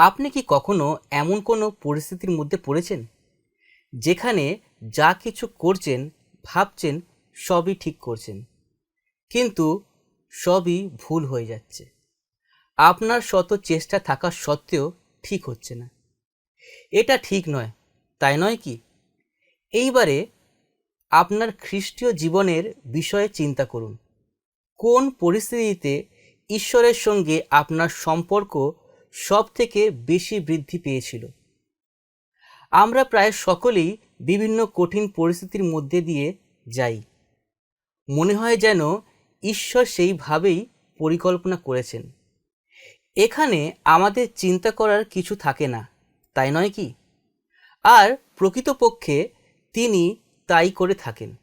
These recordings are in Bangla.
আপনি কি কখনো এমন কোনো পরিস্থিতির মধ্যে পড়েছেন? যেখানে যা কিছু করছেন, ভাবছেন, সবই ঠিক করছেন। কিন্তু সবই ভুল হয়ে যাচ্ছে। আপনার শত চেষ্টা থাকা সত্ত্বেও ঠিক হচ্ছে না। এটা ঠিক নয়, তাই নয় কি? এইবারে আপনার খ্রিস্টীয় জীবনের বিষয়ে চিন্তা করুন। কোন পরিস্থিতিতে ঈশ্বরের সঙ্গে আপনার সম্পর্ক সব থেকে বেশি বৃদ্ধি পেয়েছিল। আমরা প্রায় সকলেই বিভিন্ন কঠিন পরিস্থিতির মধ্যে দিয়ে যাই। মনে হয় যেন ঈশ্বর সেইভাবেই পরিকল্পনা করেছেন। এখানে আমাদের চিন্তা করার কিছু থাকে না, তাই নয় কি? আর প্রকৃতপক্ষে তিনি তাই করে থাকেন।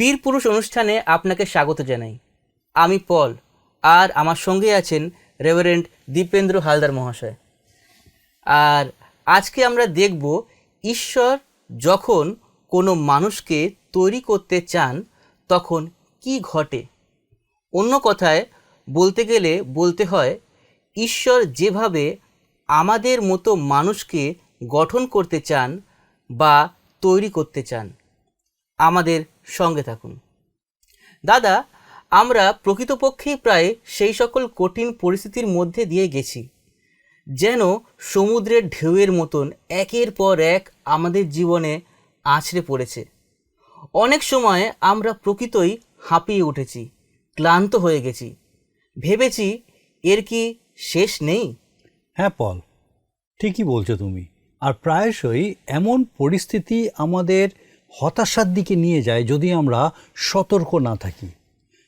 বীর পুরুষ অনুষ্ঠানে আপনাকে স্বাগত জানাই। আমি পল, আর আমার সঙ্গে আছেন রেভারেন্ড দীপেন্দ্র হালদার মহাশয়। আর আজকে আমরা দেখব ঈশ্বর যখন কোনো মানুষকে তৈরি করতে চান, তখন কি ঘটে? অন্য কথায় বলতে গেলে বলতে হয়, ঈশ্বর যেভাবে আমাদের মতো মানুষকে গঠন করতে চান বা তৈরি করতে চান, আমাদের সঙ্গে থাকুন। দাদা, আমরা প্রকৃতপক্ষেই প্রায় সেই সকল কঠিন পরিস্থিতির মধ্যে দিয়ে গেছি, যেন সমুদ্রের ঢেউয়ের মতন একের পর এক আমাদের জীবনে আছড়ে পড়েছে। অনেক সময় আমরা প্রকৃতই হাঁপিয়ে উঠেছি, ক্লান্ত হয়ে গেছি। ভেবেছি, এর কি শেষ নেই? হ্যাঁ পল, ঠিকই বলছো তুমি। আর প্রায়শই এমন পরিস্থিতি আমাদের হতাশার দিকে নিয়ে যায় যদি আমরা সতর্ক না থাকি।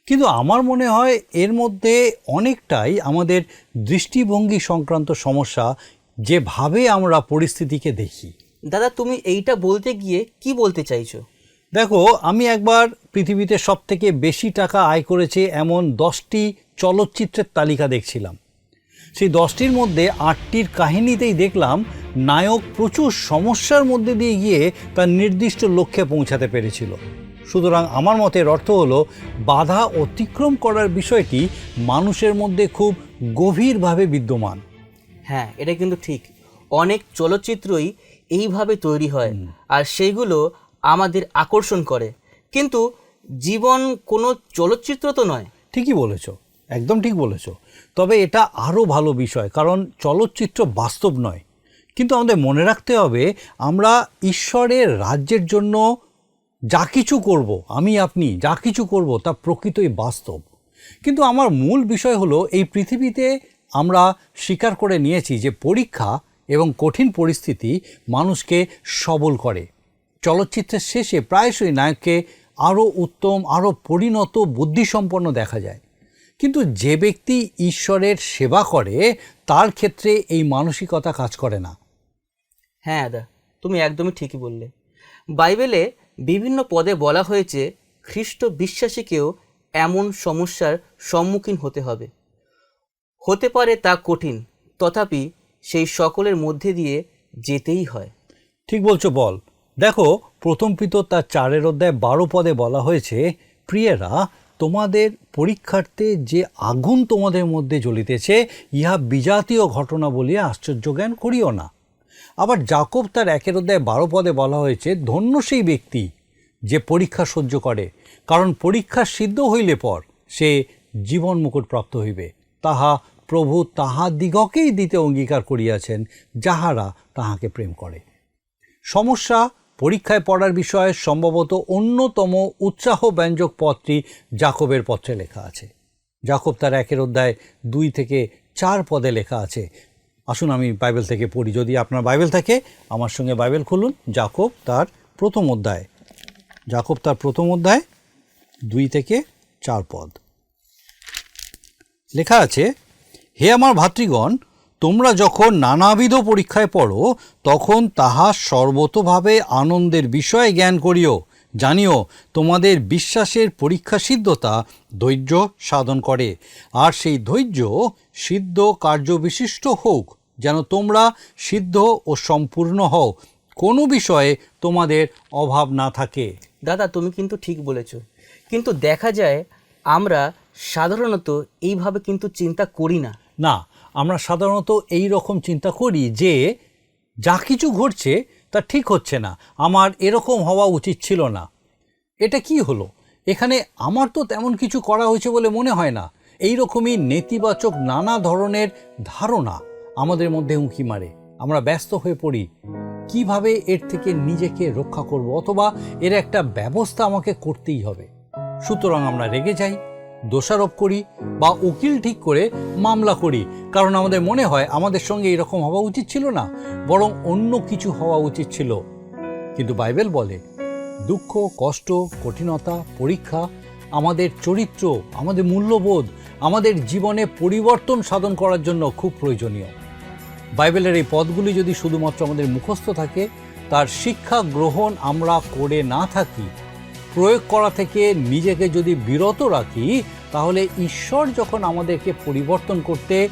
কিন্তু আমার মনে হয় এর মধ্যে অনেকটাই আমাদের দৃষ্টিভঙ্গি সংক্রান্ত সমস্যা যেভাবে আমরা পরিস্থিতিকে দেখি। দাদা তুমি এইটা বলতে গিয়ে কি বলতে চাইছো? দেখো আমি একবার পৃথিবীতে সব থেকে বেশি টাকা আয় করেছে এমন দশটি চলচ্চিত্রের তালিকা দেখছিলাম। সেই দশটির মধ্যে আটটির কাহিনীতেই দেখলাম নায়ক প্রচুর সমস্যার মধ্যে দিয়ে গিয়ে তার নির্দিষ্ট লক্ষ্যে পৌঁছাতে পেরেছিল। সুতরাং আমার মতের অর্থ হলো বাধা অতিক্রম করার বিষয়টি মানুষের মধ্যে খুব গভীরভাবে বিদ্যমান। হ্যাঁ এটা কিন্তু ঠিক। অনেক চলচ্চিত্রই এইভাবে তৈরি হয় আর সেইগুলো আমাদের আকর্ষণ করে। কিন্তু জীবন কোনো চলচ্চিত্র তো নয়। ঠিকই বলেছ একদম ঠিক বলেছ। তবে এটা আরও ভালো বিষয়, কারণ চলচ্চিত্র বাস্তব নয়। কিন্তু আমাদের মনে রাখতে হবে, আমরা ঈশ্বরের রাজ্যের জন্য যা কিছু করব, আমি, আপনি, যা কিছু করব, তা প্রকৃতই বাস্তব। কিন্তু আমার মূল বিষয় হলো, এই পৃথিবীতে আমরা স্বীকার করে নিয়েছি যে পরীক্ষা এবং কঠিন পরিস্থিতি মানুষকে সবল করে। চলচ্চিত্রের শেষে প্রায়শই নায়ককে আরও উত্তম আরও পরিণত, বুদ্ধিসম্পন্ন দেখা যায়। কিন্তু যে ব্যক্তি ঈশ্বরের সেবা করে তার ক্ষেত্রে এই মানসিকতা কাজ করে না। হ্যাঁ দাদা তুমি একদমই ঠিকই বললে। বাইবেলে বিভিন্ন পদে বলা হয়েছে খ্রিস্ট বিশ্বাসীকেও এমন সমস্যার সম্মুখীন হতে হবে। হতে পারে তা কঠিন তথাপি সেই সকলের মধ্যে দিয়ে যেতেই হয়। ঠিক বলছো বল। দেখো প্রথম পিতর তার চারের অধ্যায় বারো পদে বলা হয়েছে প্রিয়েরা তোমাদের পরীক্ষার্থে যে আগুন তোমাদের মধ্যে জ্বলিতেছে, ইহা বিজাতীয় ঘটনা বলিয়া আশ্চর্য জ্ঞান করিও না। আবার জাকব তার একের অধ্যায় বারো পদে বলা হয়েছে, ধন্য সেই ব্যক্তি যে পরীক্ষা সহ্য করে, কারণ পরীক্ষা সিদ্ধ হইলে পর সে জীবন মুকুট প্রাপ্ত হইবে। তাহা প্রভু তাহাদিগকেই দিতে অঙ্গীকার করিয়াছেন, যাহারা তাহাকে প্রেম করে। সমস্যা পরীক্ষায় পড়ার বিষয়ে সম্ভবত অন্যতম উৎসাহ ব্যঞ্জক পদটি জাকবের পত্রে লেখা আছে। জাকব তার একের অধ্যায় দুই থেকে চার পদে লেখা আছে। আসুন আমি বাইবেল থেকে পড়ি। যদি আপনার বাইবেল থাকে, আমার সঙ্গে বাইবেল খুলুন। জাকব তার প্রথম অধ্যায়। জাকব তার প্রথম অধ্যায় দুই থেকে চার পদ। লেখা আছে, হে আমার ভাতৃগণ তোমরা যখন নানাবিধ পরীক্ষায় পড়ো তখন তাহা সর্বতোভাবে আনন্দের বিষয়ে জ্ঞান করিও। জানিও তোমাদের বিশ্বাসের পরীক্ষা সিদ্ধতা ধৈর্য সাধন করে। আর সেই ধৈর্য সিদ্ধ কার্যবিশিষ্ট হোক যেন তোমরা সিদ্ধ ও সম্পূর্ণ হও। কোনো বিষয়ে তোমাদের অভাব না থাকে। দাদা তুমি কিন্তু ঠিক বলেছ। কিন্তু দেখা যায় আমরা সাধারণত এইভাবে কিন্তু চিন্তা করি না। না আমরা সাধারণত এই রকম চিন্তা করি যে, যা কিছু ঘটছে তা ঠিক হচ্ছে না, আমার এরকম হওয়া উচিত ছিল না। এটা কি হলো? এখানে আমার তো তেমন কিছু করা হয়েছে বলে মনে হয় না। এই রকমই নেতিবাচক নানা ধরনের ধারণা আমাদের মধ্যে উঁকি মারে। আমরা ব্যস্ত হয়ে পড়ি, কীভাবে এর থেকে নিজেকে রক্ষা করব? অথবা এর একটা ব্যবস্থা আমাকে করতেই হবে। সুতরাং আমরা রেগে যাই দোষারোপ করি বা উকিল ঠিক করে মামলা করি। কারণ আমাদের মনে হয় আমাদের সঙ্গে এরকম হওয়া উচিত ছিল না, বরং অন্য কিছু হওয়া উচিত ছিল। কিন্তু বাইবেল বলে, দুঃখ, কষ্ট, কঠিনতা, পরীক্ষা আমাদের চরিত্র, আমাদের মূল্যবোধ, আমাদের জীবনে পরিবর্তন সাধন করার জন্য খুব প্রয়োজনীয়। বাইবেলের এই পদগুলি যদি শুধুমাত্র আমাদের মুখস্থ থাকে, তার শিক্ষা গ্রহণ আমরা করে না থাকি। প্রয়োগ করা থেকে নিজেকে যদি বিরত রাখি, তাহলে ঈশ্বর যখন আমাদেরকে পরিবর্তন করতে,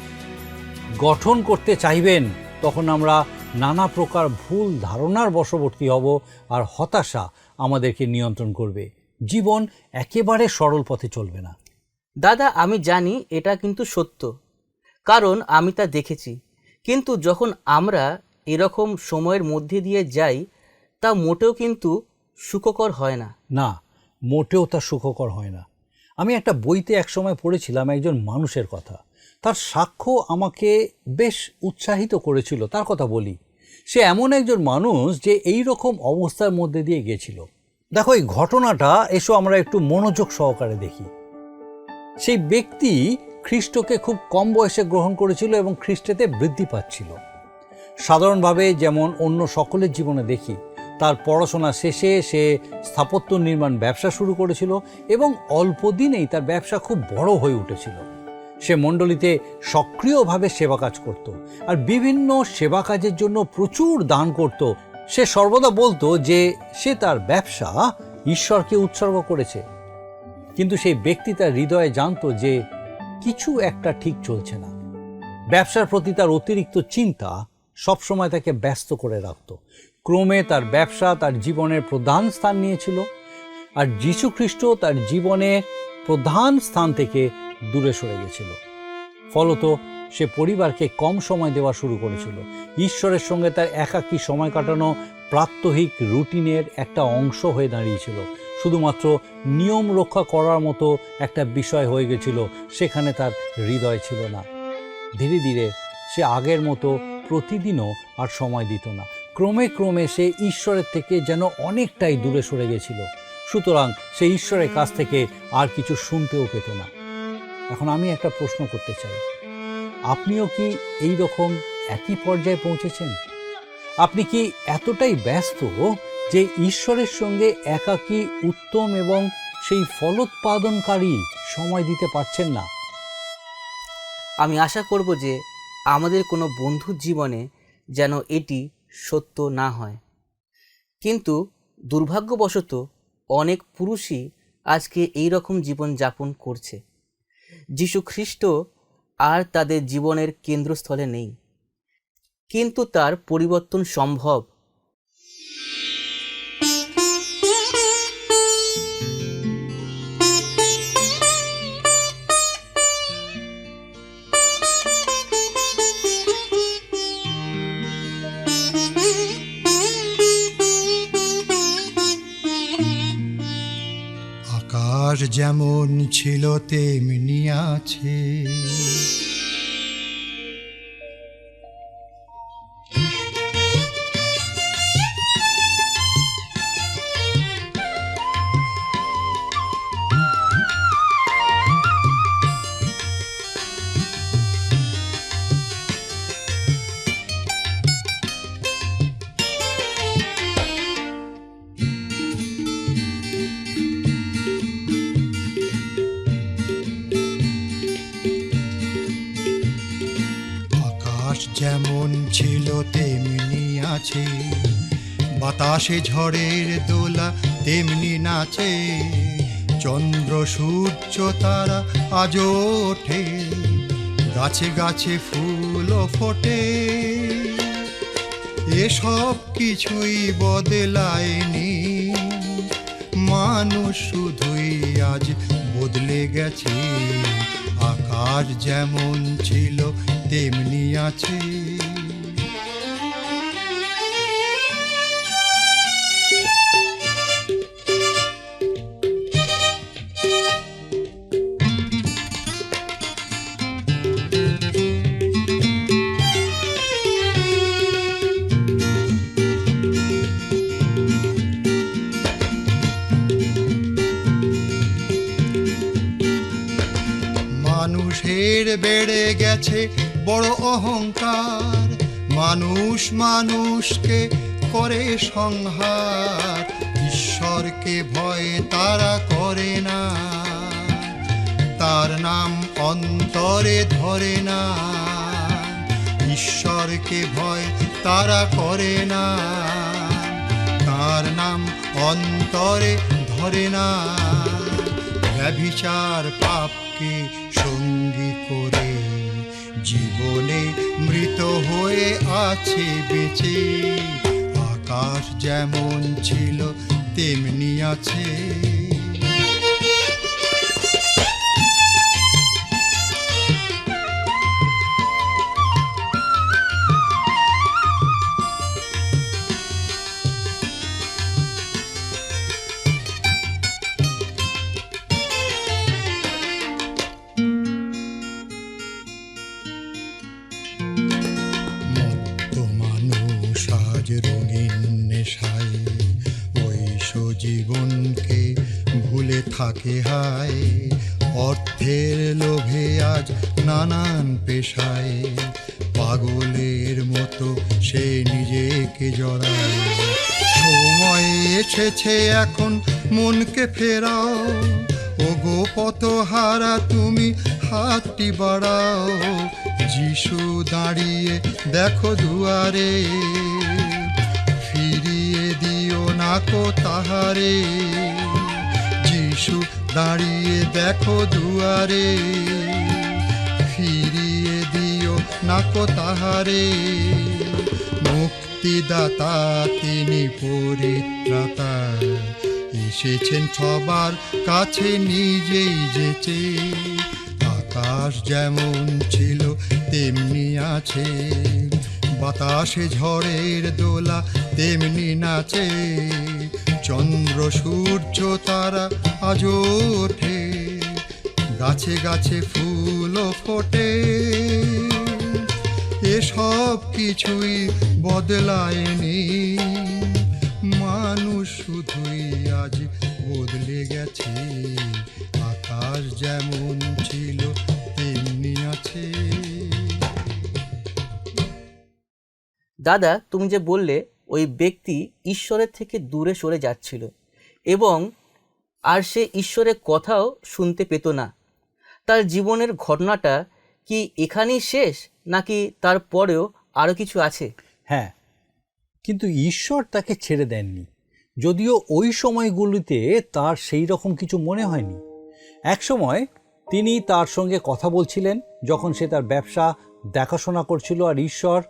গঠন করতে চাইবেন, তখন আমরা নানা প্রকার ভুল ধারণার বশবর্তী হব আর হতাশা আমাদেরকে নিয়ন্ত্রণ করবে। জীবন একেবারে সরল পথে চলবে না। দাদা, আমি জানি এটা কিন্তু সত্য, কারণ আমি তা দেখেছি। কিন্তু যখন আমরা এরকম সময়ের মধ্যে দিয়ে যাই, তা মোটেও কিন্তু সুখকর হয় না। না, মোটেও তা সুখকর হয় না। আমি একটা বইতে একসময় পড়েছিলাম একজন মানুষের কথা। তার সাক্ষ্য আমাকে বেশ উৎসাহিত করেছিল, তার কথা বলি। সে এমন একজন মানুষ যে এই রকম অবস্থার মধ্যে দিয়ে গেছিল। দেখো, এই ঘটনাটা, এসো আমরা একটু মনোযোগ সহকারে দেখি। সেই ব্যক্তি খ্রিস্টকে খুব কম বয়সে গ্রহণ করেছিল এবং খ্রিস্টেতে বৃদ্ধি পাচ্ছিল। সাধারণভাবে যেমন অন্য সকলের জীবনে দেখি তার পড়াশোনা শেষে সে স্থাপত্য নির্মাণ ব্যবসা শুরু করেছিল এবং অল্প দিনেই তার ব্যবসা খুব বড় হয়ে উঠেছিল। সে মণ্ডলীতে সক্রিয়ভাবে সেবা কাজ করত আর বিভিন্ন সেবা কাজের জন্য প্রচুর দান করত। সে সর্বদা বলতো যে সে তার ব্যবসা ঈশ্বরকে উৎসর্গ করেছে। কিন্তু সেই ব্যক্তি তার হৃদয়ে জানতো যে কিছু একটা ঠিক চলছে না। ব্যবসার প্রতি তার অতিরিক্ত চিন্তা সবসময় তাকে ব্যস্ত করে রাখত। ক্রমে তার ব্যবসা তার জীবনের প্রধান স্থান নিয়েছিল আর যীশু খ্রিস্ট তার জীবনে প্রধান স্থান থেকে দূরে সরে গেছিল। ফলত সে পরিবারকে কম সময় দেওয়া শুরু করেছিল। ঈশ্বরের সঙ্গে তার একাকী সময় কাটানো প্রাত্যহিক রুটিনের একটা অংশ হয়ে দাঁড়িয়েছিল। শুধুমাত্র নিয়ম রক্ষা করার মতো একটা বিষয় হয়ে গেছিল, সেখানে তার হৃদয় ছিল না। ধীরে ধীরে সে আগের মতো প্রতিদিনও আর সময় দিত না। ক্রমে ক্রমে সে ঈশ্বরের থেকে যেন অনেকটাই দূরে সরে গেছিল। সুতরাং সে ঈশ্বরের কাছ থেকে আর কিছু শুনতেও পেত না। এখন আমি একটা প্রশ্ন করতে চাই। আপনিও কি এই রকম একই পর্যায়ে পৌঁছেছেন? আপনি কি এতটাই ব্যস্ত যে ঈশ্বরের সঙ্গে একাকী, উত্তম এবং সেই ফলোৎপাদনকারী সময় দিতে পারছেন না? আমি আশা করব যে আমাদের কোনো বন্ধুর জীবনে যেন এটি সত্য না হয়। কিন্তু দুর্ভাগ্যবশত অনেক পুরুষই আজকে এই রকম জীবন যাপন করছে। যীশু খ্রিস্ট আর তাদের জীবনের কেন্দ্রস্থলে নেই। কিন্তু তার পরিবর্তন সম্ভব আকাশ যেমন ছিল তেমনি আছে। বাতাসে ঝড়ের দোলা তেমনি নাচে। চন্দ্র, সূর্য, তারা আজও ওঠে। গাছে গাছে ফুলও ফোটে। এসব কিছুই বদলায়নি। মানুষ শুধুই আজ বদলে গেছে। আকাশ যেমন ছিল, তেমনি আছে। গেছে বড় অহংকার। মানুষ মানুষকে করে সংহার। ঈশ্বরকে ভয় তারা করে না। তার নাম অন্তরে ধরে না। ঈশ্বরকে ভয় তারা করে না। তার নাম অন্তরে ধরে না। ব্যভিচার পাপকে করে জীবনে মৃত হয়ে আছে বেঁচে। আকাশ যেমন ছিল তেমনি আছে। লোভে আজ নানান পেশায়। পাগলের মতো সে নিজেকে জড়ায়। সময় এসেছে এখন, মনকে ফেরাও। ও গো পত হারা তুমি হাতটি বাড়াও। যিশু দাঁড়িয়ে দেখো দুয়ারে। ফিরিয়ে দিও না কো তাহারে। যিশু দাঁড়িয়ে দেখো দুয়ারে, ফিরিয়ে দিও না কো তাহারে। মুক্তিদাতা তিনি পরিত্রাতা, এসেছেন সবার কাছে নিজেই যেচে। আকাশ যেমন ছিল, তেমনি আছে। বাতাসে ঝড়ের দোলা তেমনি নাচে। চন্দ্র, সূর্য, তারা আজও ওঠে, গাছে গাছে ফুলও ফোটে। এসব কিছুই বদলায়নি। মানুষ শুধুই আজ বদলে গেছে। আকাশ যেমন ছিল, তেমনি আছে। দাদা, তুমি যে বললে, ওই ব্যক্তি ঈশ্বরের থেকে দূরে সরে যাচ্ছিল। এবং আর সে ঈশ্বরের কথাও শুনতে পেত না। তার জীবনের ঘটনাটা কি এখানেই শেষ, নাকি তারপরেও আরও কিছু আছে? হ্যাঁ কিন্তু ঈশ্বর তাকে ছেড়ে দেননি। যদিও ওই সময়গুলিতে তার সেই রকম কিছু মনে হয়নি। একসময় তিনি তার সঙ্গে কথা বলছিলেন, যখন সে তার ব্যবসা, দেখাশোনা করছিল আর ঈশ্বর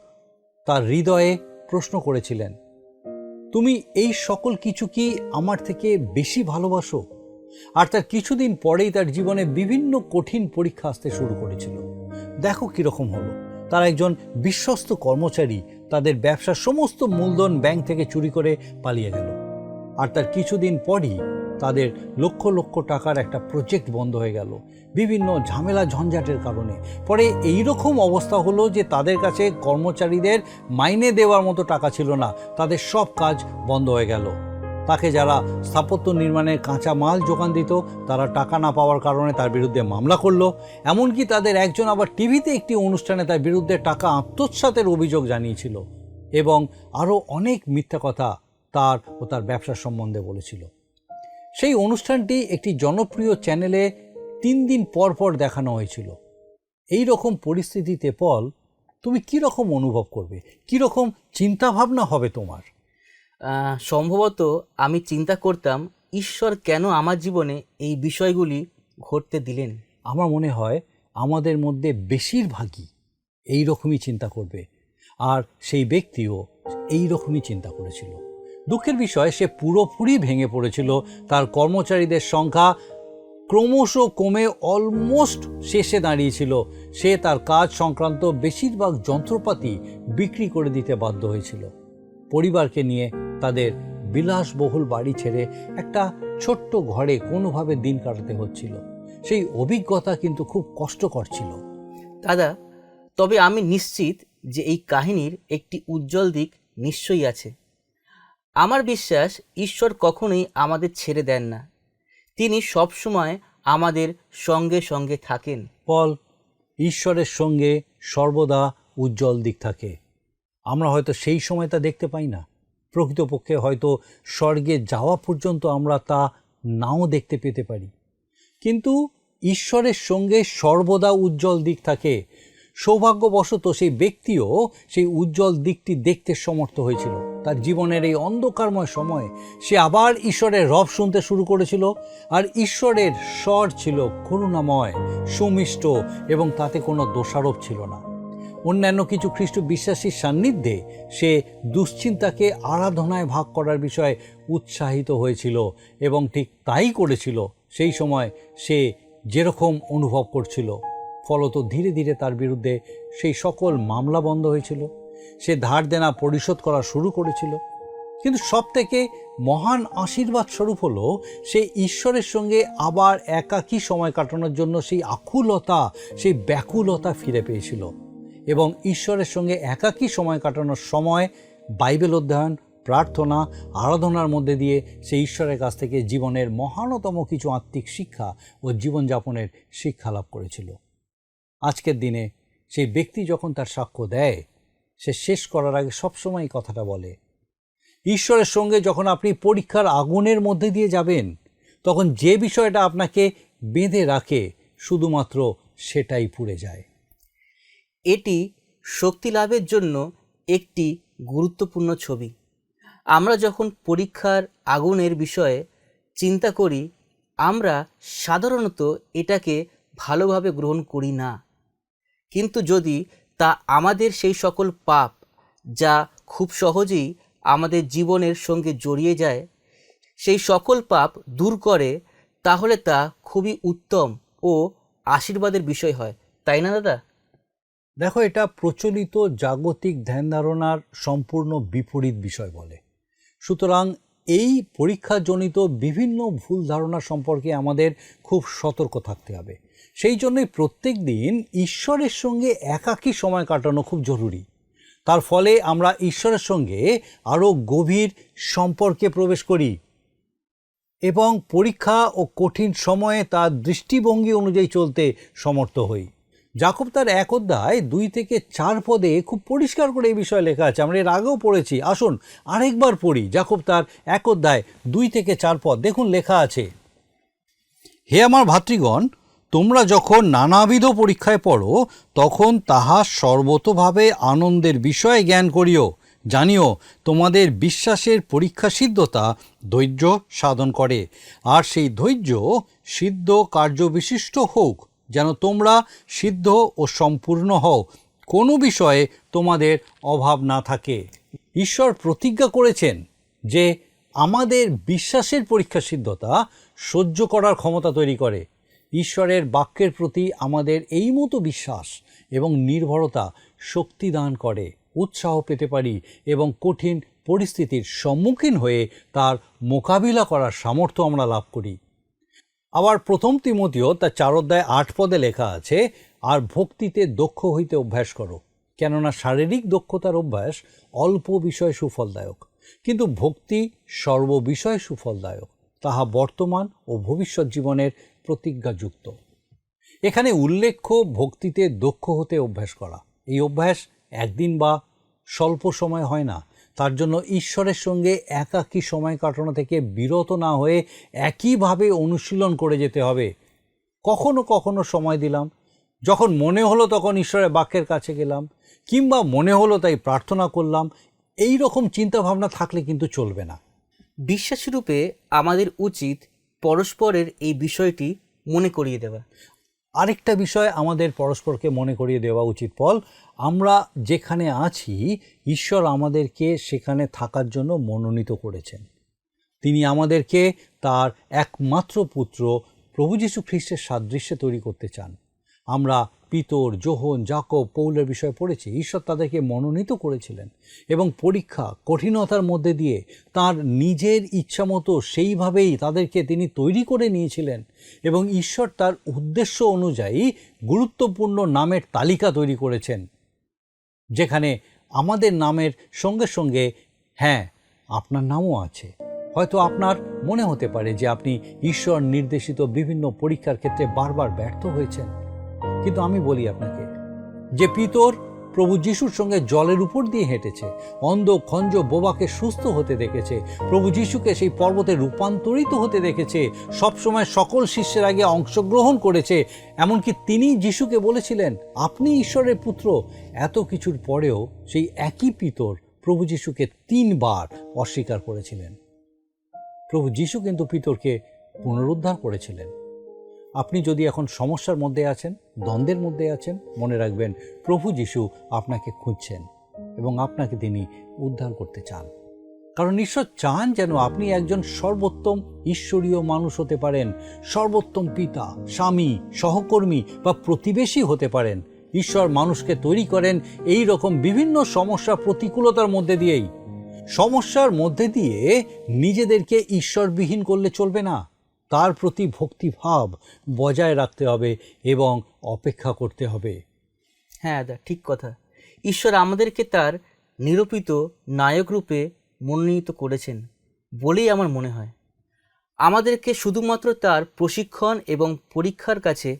তার হৃদয়ে প্রশ্ন করেছিলেন তুমি এই সকল কিছু কি আমার থেকে বেশি ভালোবাসো? আর তার কিছুদিন পরেই তার জীবনে বিভিন্ন কঠিন পরীক্ষা আসতে শুরু করেছিল। দেখো কীরকম হলো। তার একজন বিশ্বস্ত কর্মচারী তাদের ব্যবসার সমস্ত মূলধন ব্যাংক থেকে চুরি করে পালিয়ে গেল। আর তার কিছুদিন পরই তাদের লক্ষ লক্ষ টাকার একটা প্রজেক্ট বন্ধ হয়ে গেল। বিভিন্ন ঝামেলা ঝঞ্ঝাটের কারণে। পরে এই রকম অবস্থা হলো যে তাদের কাছে কর্মচারীদের মাইনে দেওয়ার মতো টাকা ছিল না। তাদের সব কাজ বন্ধ হয়ে গেল। তাকে যারা স্থাপত্য নির্মাণের কাঁচা মাল যোগান দিত, তারা টাকা না পাওয়ার কারণে তার বিরুদ্ধে মামলা করল। এমনকি তাদের একজন আবার টিভিতে একটি অনুষ্ঠানে তার বিরুদ্ধে টাকা আত্মসাতের অভিযোগ জানিয়েছিল। এবং আরও অনেক মিথ্যা কথা তার ও তার ব্যবসার সম্বন্ধে বলেছিল। সেই অনুষ্ঠানটি একটি জনপ্রিয় চ্যানেলে তিন দিন পর পর দেখানো হয়েছিল। এই রকম পরিস্থিতিতে পল তুমি কি রকম অনুভব করবে? কি রকম চিন্তা ভাবনা হবে তোমার? সম্ভবত আমি চিন্তা করতাম ঈশ্বর কেন আমার জীবনে এই বিষয়গুলি ঘটতে দিলেন? আমার মনে হয় আমাদের মধ্যে বেশিরভাগই এই রকমই চিন্তা করবে। আর সেই ব্যক্তিও এই রকমই চিন্তা করেছিল। দুঃখের বিষয়, সে পুরোপুরি ভেঙে পড়েছিল। তার কর্মচারীদের সংখ্যা ক্রমশ কমে অলমোস্ট শেষে দাঁড়িয়েছিল। সে তার কাজ সংক্রান্ত বেশিরভাগ যন্ত্রপাতি বিক্রি করে দিতে বাধ্য হয়েছিল। পরিবারকে নিয়ে তাদের বিলাসবহুল বাড়ি ছেড়ে একটা ছোট্ট ঘরে কোনোভাবে দিন কাটাতে হচ্ছিল। সেই অভিজ্ঞতা কিন্তু খুব কষ্টকর ছিল। দাদা, তবে আমি নিশ্চিত যে এই কাহিনীর একটি উজ্জ্বল দিক নিশ্চয়ই আছে। আমার বিশ্বাস ঈশ্বর কখনোই আমাদের ছেড়ে দেন না। তিনি সবসময় আমাদের সঙ্গে সঙ্গে থাকেন। পল, ঈশ্বরের সঙ্গে সর্বদা উজ্জ্বল দিক থাকে। আমরা হয়তো সেই সময় তা দেখতে পাই না। প্রকৃতপক্ষে হয়তো স্বর্গে যাওয়া পর্যন্ত আমরা তা নাও দেখতে পেতে পারি। কিন্তু ঈশ্বরের সঙ্গে সর্বদা উজ্জ্বল দিক থাকে। সৌভাগ্যবশত সেই ব্যক্তিও সেই উজ্জ্বল দিকটি দেখতে সমর্থ হয়েছিল। তার জীবনের এই অন্ধকারময় সময়ে, সে আবার ঈশ্বরের রব শুনতে শুরু করেছিল আর ঈশ্বরের স্বর ছিল করুণাময়, সুমিষ্ট এবং তাতে কোনো দোষারোপ ছিল না। অন্যান্য কিছু খ্রিস্ট বিশ্বাসীর সান্নিধ্যে সে দুশ্চিন্তাকে আরাধনায় ভাগ করার বিষয়ে উৎসাহিত হয়েছিল এবং ঠিক তাই করেছিল, সেই সময় সে যেরকম অনুভব করছিল। ফলত ধীরে ধীরে তার বিরুদ্ধে সেই সকল মামলা বন্ধ হয়েছিল। সে ধার দেনা পরিশোধ করা শুরু করেছিল। কিন্তু সব থেকে মহান আশীর্বাদ স্বরূপ হলো সে ঈশ্বরের সঙ্গে আবার একাকী সময় কাটানোর জন্য সেই আকুলতা, সেই ব্যাকুলতা ফিরে পেয়েছিল এবং ঈশ্বরের সঙ্গে একাকী সময় কাটানোর সময় বাইবেল অধ্যয়ন, প্রার্থনা, আরাধনার মধ্যে দিয়ে সে ঈশ্বরের কাছ থেকে জীবনের মহানতম কিছু আত্মিক শিক্ষা ও জীবনযাপনের শিক্ষা লাভ করেছিল। আজকের দিনে সেই ব্যক্তি যখন তার সাক্ষ্য দেয় সে শেষ করার আগে সবসময় কথাটা বলে। ঈশ্বরের সঙ্গে যখন আপনি পরীক্ষার আগুনের মধ্যে দিয়ে যাবেন, তখন যে বিষয়টা আপনাকে বেঁধে রাখে, শুধুমাত্র সেটাই পুড়ে যায়। এটি শক্তি লাভের জন্য একটি গুরুত্বপূর্ণ ছবি। আমরা যখন পরীক্ষার আগুনের বিষয়ে চিন্তা করি, আমরা সাধারণত এটাকে ভালোভাবে গ্রহণ করি না। কিন্তু যদি তা আমাদের সেই সকল পাপ যা খুব সহজেই আমাদের জীবনের সঙ্গে জড়িয়ে যায়, সেই সকল পাপ দূর করে, তাহলে তা খুবই উত্তম ও আশীর্বাদের বিষয় হয়। তাই না, দাদা? দেখো, এটা প্রচলিত জাগতিক ধ্যান ধারণার সম্পূর্ণ বিপরীত বিষয় বলে। সুতরাং এই পরীক্ষাজনিত বিভিন্ন ভুল ধারণা সম্পর্কে আমাদের খুব সতর্ক থাকতে হবে। সেই জন্যই প্রত্যেক দিন ঈশ্বরের সঙ্গে একাকী সময় কাটানো খুব জরুরি। তার ফলে আমরা ঈশ্বরের সঙ্গে আরও গভীর সম্পর্কে প্রবেশ করি এবং পরীক্ষা ও কঠিন সময়ে তার দৃষ্টিভঙ্গি অনুযায়ী চলতে সমর্থ হই। জাকব তার এক অধ্যায় দুই থেকে চার পদে খুব পরিষ্কার করে এই বিষয়ে লেখা আছে। আমরা এর আগেও পড়েছি। আসুন আরেকবার পড়ি জাকব তার এক অধ্যায় দুই থেকে চার পদ। দেখুন লেখা আছে, হে আমার ভাতৃগণ, তোমরা যখন নানাবিধ পরীক্ষায় পড়ো, তখন তাহা সর্বতভাবে আনন্দের বিষয়ে জ্ঞান করিও। জানিও, তোমাদের বিশ্বাসের পরীক্ষা সিদ্ধতা ধৈর্য সাধন করে, আর সেই ধৈর্য সিদ্ধ কার্যবিশিষ্ট হোক। যেন তোমরা সিদ্ধ ও সম্পূর্ণ হও। কোনো বিষয়ে তোমাদের অভাব না থাকে। ঈশ্বর প্রতিজ্ঞা করেছেন যে আমাদের বিশ্বাসের পরীক্ষা সিদ্ধতা সহ্য করার ক্ষমতা তৈরি করে। ঈশ্বরের বাক্যের প্রতি আমাদের এই মতো বিশ্বাস এবং নির্ভরতা শক্তি দান করে, উৎসাহ পেতে পারি এবং কঠিন পরিস্থিতির সম্মুখীন হয়ে তার মোকাবিলা করার সামর্থ্য আমরা লাভ করি। আবার প্রথম তিমতীয় তার চার অধ্যায় আট পদে লেখা আছে, আর ভক্তিতে দক্ষ হইতে অভ্যাস করো। কেননা শারীরিক দক্ষতার অভ্যাস অল্প বিষয় সুফলদায়ক, কিন্তু ভক্তি সর্ববিষয়ে সুফলদায়ক। তাহা বর্তমান ও ভবিষ্যৎ জীবনের প্রতিজ্ঞাযুক্ত। এখানে উল্লেখ্য, ভক্তিতে দক্ষ হতে অভ্যাস করা। এই অভ্যাস একদিন বা স্বল্প সময় হয় না তার জন্য ঈশ্বরের সঙ্গে একাকী সময় কাটানো থেকে বিরত না হয়ে একইভাবে অনুশীলন করে যেতে হবে। কখনো কখনো সময় দিলাম। যখন মনে হলো তখন ঈশ্বরের বাক্যের কাছে গেলাম কিংবা মনে হলো তাই প্রার্থনা করলাম এই রকম চিন্তাভাবনা থাকলে কিন্তু চলবে না। বিশ্বাসী রূপে আমাদের উচিত পরস্পরের এই বিষয়টি মনে করিয়ে দেওয়া। আরেকটা বিষয় আমাদের পরস্পরকে মনে করিয়ে দেওয়া উচিত পল। আমরা যেখানে আছি, ঈশ্বর আমাদেরকে সেখানে থাকার জন্য মনোনীত করেছেন। তিনি আমাদেরকে তার একমাত্র পুত্র, প্রভু যীশু খ্রিস্টের সাদৃশ্যে তৈরি করতে চান। আমরা পিতর জোহন জাকব পৌলের বিষয়ে পড়েছি, ঈশ্বর তাদেরকে মনোনীত করেছিলেন এবং পরীক্ষা কঠিনতার মধ্যে দিয়ে তার নিজের ইচ্ছামতো সেইভাবেই তাদেরকে তিনি তৈরি করে নিয়েছিলেন এবং ঈশ্বর তার উদ্দেশ্য অনুযায়ী গুরুত্বপূর্ণ নামের তালিকা তৈরি করেছেন। যেখানে আমাদের নামের সঙ্গে সঙ্গে হ্যাঁ আপনার নামও আছে। হয়তো আপনার মনে হতে পারে যে আপনি ঈশ্বর নির্দেশিত বিভিন্ন পরীক্ষার ক্ষেত্রে বারবার ব্যর্থ হয়েছেন। কিন্তু আমি বলি আপনাকে যে পিতর প্রভু যিশুর সঙ্গে জলের উপর দিয়ে হেঁটেছে। অন্ধ খঞ্জ বোবাকে সুস্থ হতে দেখেছে। প্রভু যিশুকে সেই পর্বতে রূপান্তরিত হতে দেখেছে। সবসময় সকল শিষ্যের আগে অংশগ্রহণ করেছে। এমনকি তিনি যিশুকে বলেছিলেন, আপনি ঈশ্বরের পুত্র। এত কিছুর পরেও সেই একই পিতর প্রভু যিশুকে তিনবার অস্বীকার করেছিলেন। প্রভু যিশু কিন্তু পিতরকে পুনরুদ্ধার করেছিলেন। আপনি যদি এখন সমস্যার মধ্যে আছেন, দ্বন্দ্বের মধ্যে আছেন, মনে রাখবেন প্রভু যিশু আপনাকে খুঁজছেন এবং আপনাকে তিনি উদ্ধার করতে চান। কারণ ঈশ্বর চান যেন আপনি একজন সর্বোত্তম ঈশ্বরীয় মানুষ হতে পারেন, সর্বোত্তম পিতা, স্বামী, সহকর্মী বা প্রতিবেশী হতে পারেন। ঈশ্বর মানুষকে তৈরি করেন এই রকম বিভিন্ন সমস্যা প্রতিকূলতার মধ্যে দিয়েই। সমস্যার মধ্যে দিয়ে নিজেদেরকে ঈশ্বরবিহীন করলে চলবে না। তার প্রতি ভক্তিভাব বজায় রাখতে হবে এবং অপেক্ষা করতে হবে। হ্যাঁ দা ঠিক কথা। ঈশ্বর আমাদেরকে তার নিরূপিত নায়ক রূপে মনোনীত করেছেন বলেই আমার মনে হয়। আমাদেরকে শুধুমাত্র তার প্রশিক্ষণ এবং পরীক্ষার কাছে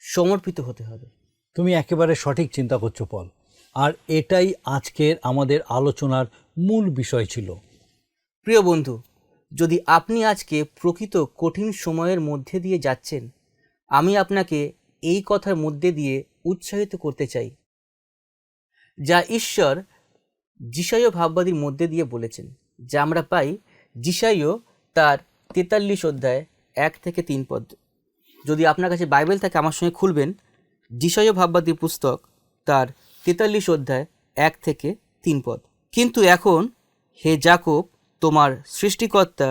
সমর্পিত হতে হবে। তুমি একেবারে সঠিক চিন্তা করছ পল। আর এটাই আজকের আমাদের আলোচনার মূল বিষয় ছিল। প্রিয় বন্ধু যদি আপনি আজকে প্রকৃত কঠিন সময়ের মধ্যে দিয়ে যাচ্ছেন, আমি আপনাকে এই কথার মধ্যে দিয়ে উৎসাহিত করতে চাই, যা ঈশ্বর যিশায় ভাববাদীর মধ্যে দিয়ে বলেছেন, যা আমরা পাই যিশাইও তার তেতাল্লিশ অধ্যায় এক থেকে তিন পদ। যদি আপনার কাছে বাইবেল থাকে, আমার সঙ্গে খুলবেন যিশায় ভাববাদীর পুস্তক, তার তেতাল্লিশ অধ্যায় এক থেকে তিন পদ। কিন্তু এখন হে জাকব তোমার সৃষ্টিকর্তা,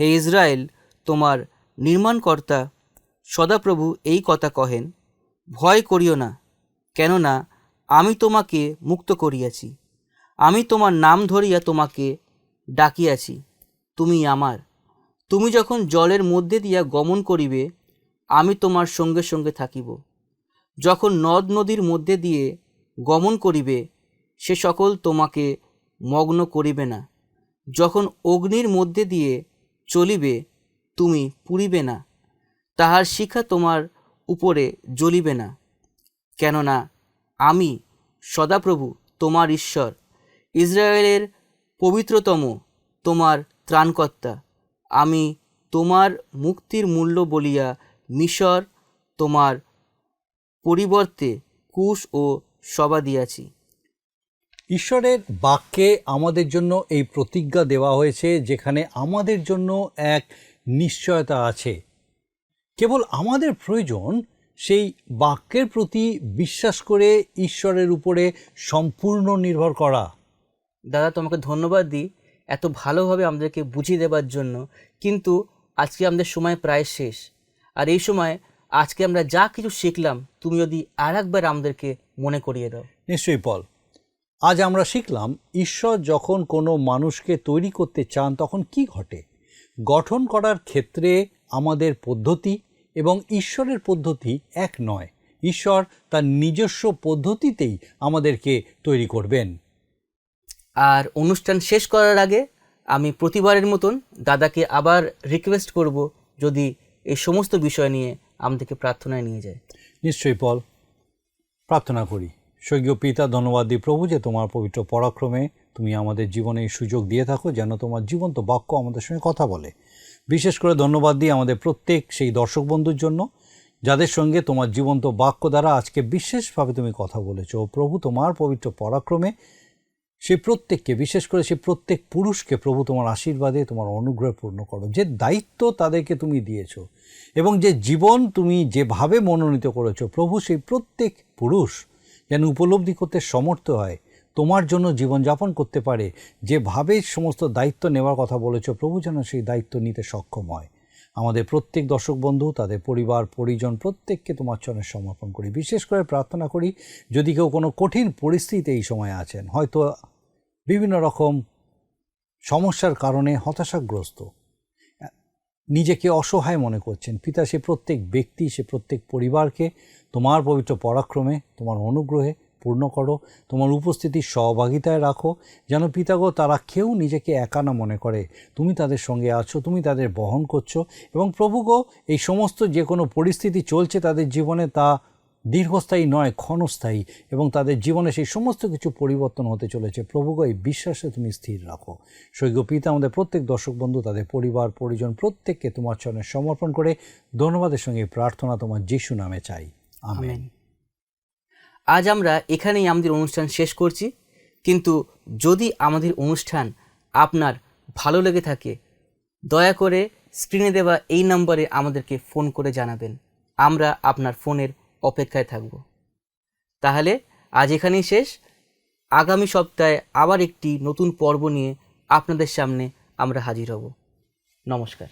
হে ইসরায়েল, তোমার নির্মাণকর্তা, সদাপ্রভু এই কথা কহেন। ভয় করিও না, কেননা আমি তোমাকে মুক্ত করিয়াছি। আমি তোমার নাম ধরিয়া তোমাকে ডাকিয়াছি, তুমি আমার। তুমি যখন জলের মধ্যে দিয়া গমন করিবে, আমি তোমার সঙ্গে সঙ্গে থাকিব। যখন নদ নদীর মধ্যে দিয়ে গমন করিবে, সে সকল তোমাকে মগ্ন করিবে না। যখন অগ্নির মধ্যে দিয়ে চলিবে, তুমি পুড়িবে না। তাহার শিখা তোমার উপরে জ্বলিবে না। কেননা আমি সদাপ্রভু, তোমার ঈশ্বর। ইসরায়েলের পবিত্রতম, তোমার ত্রাণকর্তা। আমি তোমার মুক্তির মূল্য বলিয়া মিশর তোমার পরিবর্তে কুশ ও সবা দিয়াছি। ঈশ্বরের বাক্যে আমাদের জন্য এই প্রতিজ্ঞা দেওয়া হয়েছে যেখানে আমাদের জন্য এক নিশ্চয়তা আছে। কেবল আমাদের প্রয়োজন সেই বাক্যের প্রতি বিশ্বাস করে ঈশ্বরের উপরে সম্পূর্ণ নির্ভর করা। দাদা তোমাকে ধন্যবাদ দিই এত ভালোভাবে আমাদেরকে বুঝিয়ে দেবার জন্য কিন্তু আজকে আমাদের সময় প্রায় শেষ। আর এই সময় আজকে আমরা যা কিছু শিখলাম তুমি যদি আর একবার আমাদেরকে মনে করিয়ে দাও। নিশ্চয়ই পল। আজ আমরা শিখলাম ঈশ্বর যখন কোনো মানুষকে তৈরি করতে চান তখন কি ঘটে? গঠন করার ক্ষেত্রে আমাদের পদ্ধতি এবং ঈশ্বরের পদ্ধতি এক নয়। ঈশ্বর তার নিজস্ব পদ্ধতিতেই আমাদেরকে তৈরি করবেন। আর অনুষ্ঠান শেষ করার আগে আমি প্রতিবারের মতন দাদাকে আবার রিকোয়েস্ট করব যদি এই সমস্ত বিষয় নিয়ে আমাদেরকে প্রার্থনায় নিয়ে যায়। নিশ্চয়ই পল। প্রার্থনা করি। স্বর্গীয় পিতা, ধন্যবাদ দিই প্রভু যে তোমার পবিত্র পরাক্রমে তুমি আমাদের জীবনে সুযোগ দিয়ে থাকো যেন তোমার জীবন্ত বাক্য আমাদের সঙ্গে কথা বলে। বিশেষ করে ধন্যবাদ দিই আমাদের প্রত্যেক সেই দর্শক বন্ধুর জন্য যাদের সঙ্গে তোমার জীবন্ত বাক্য দ্বারা আজকে বিশেষভাবে তুমি কথা বলেছ। প্রভু, তোমার পবিত্র পরাক্রমে সেই প্রত্যেককে, বিশেষ করে সেই প্রত্যেক পুরুষকে প্রভু তোমার আশীর্বাদে, তোমার অনুগ্রহ পূর্ণ করো। যে দায়িত্ব তাদেরকে তুমি দিয়েছ এবং যে জীবন তুমি যেভাবে মনোনীত করেছ, প্রভু সেই প্রত্যেক পুরুষ যেন উপলব্ধি করতে সমর্থ হয়? তোমার জন্য জীবনযাপন করতে পারে। যেভাবে সমস্ত দায়িত্ব নেওয়ার কথা বলেছ, প্রভু যেন সেই দায়িত্ব নিতে সক্ষম হয়। আমাদের প্রত্যেক দর্শক বন্ধু, তাদের পরিবার, পরিজন, প্রত্যেককে তোমার চরণে সমর্পণ করি। বিশেষ করে প্রার্থনা করি, যদি কেউ কোনো কঠিন পরিস্থিতিতে এই সময় আছেন, হয়তো বিভিন্ন রকম সমস্যার কারণে হতাশাগ্রস্ত। নিজেকে অসহায় মনে করছেন। পিতা সে প্রত্যেক ব্যক্তি, সে প্রত্যেক পরিবারকে তোমার পবিত্র পরাক্রমে, তোমার অনুগ্রহে পূর্ণ করো, তোমার উপস্থিতির সহভাগিতায় রাখো, যেন পিতাগো তারা কেউ নিজেকে একা না মনে করে। তুমি তাদের সঙ্গে আছো, তুমি তাদের বহন করছ এবং প্রভুগো, এই সমস্ত যে কোনো পরিস্থিতি চলছে তাদের জীবনে তা দীর্ঘস্থায়ী নয়, ক্ষণস্থায়ী এবং তাদের জীবনে সেই সমস্ত কিছু পরিবর্তন হতে চলেছে। প্রভুগ, এই বিশ্বাসে তুমি স্থির রাখো। সৈক্য পিতা, আমাদের প্রত্যেক দর্শক বন্ধু, তাদের পরিবার, পরিজন, প্রত্যেককে তোমার চরণে সমর্পণ করে ধন্যবাদের সঙ্গে প্রার্থনা তোমার যিশু নামে চাই। আমেন। আজ আমরা এখানেই আমাদের অনুষ্ঠান শেষ করছি, কিন্তু যদি আমাদের অনুষ্ঠান আপনার ভালো লেগে থাকে, দয়া করে স্ক্রিনে দেওয়া এই নম্বরে আমাদেরকে ফোন করে জানাবেন। আমরা আপনার ফোনের অপেক্ষায় থাকব। তাহলে আজ এখানেই শেষ। আগামী সপ্তাহে আবার একটি নতুন পর্ব নিয়ে আপনাদের সামনে আমরা হাজির হব। নমস্কার।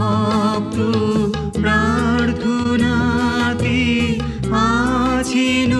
ভক্ত প্রার্থনাতে আছেন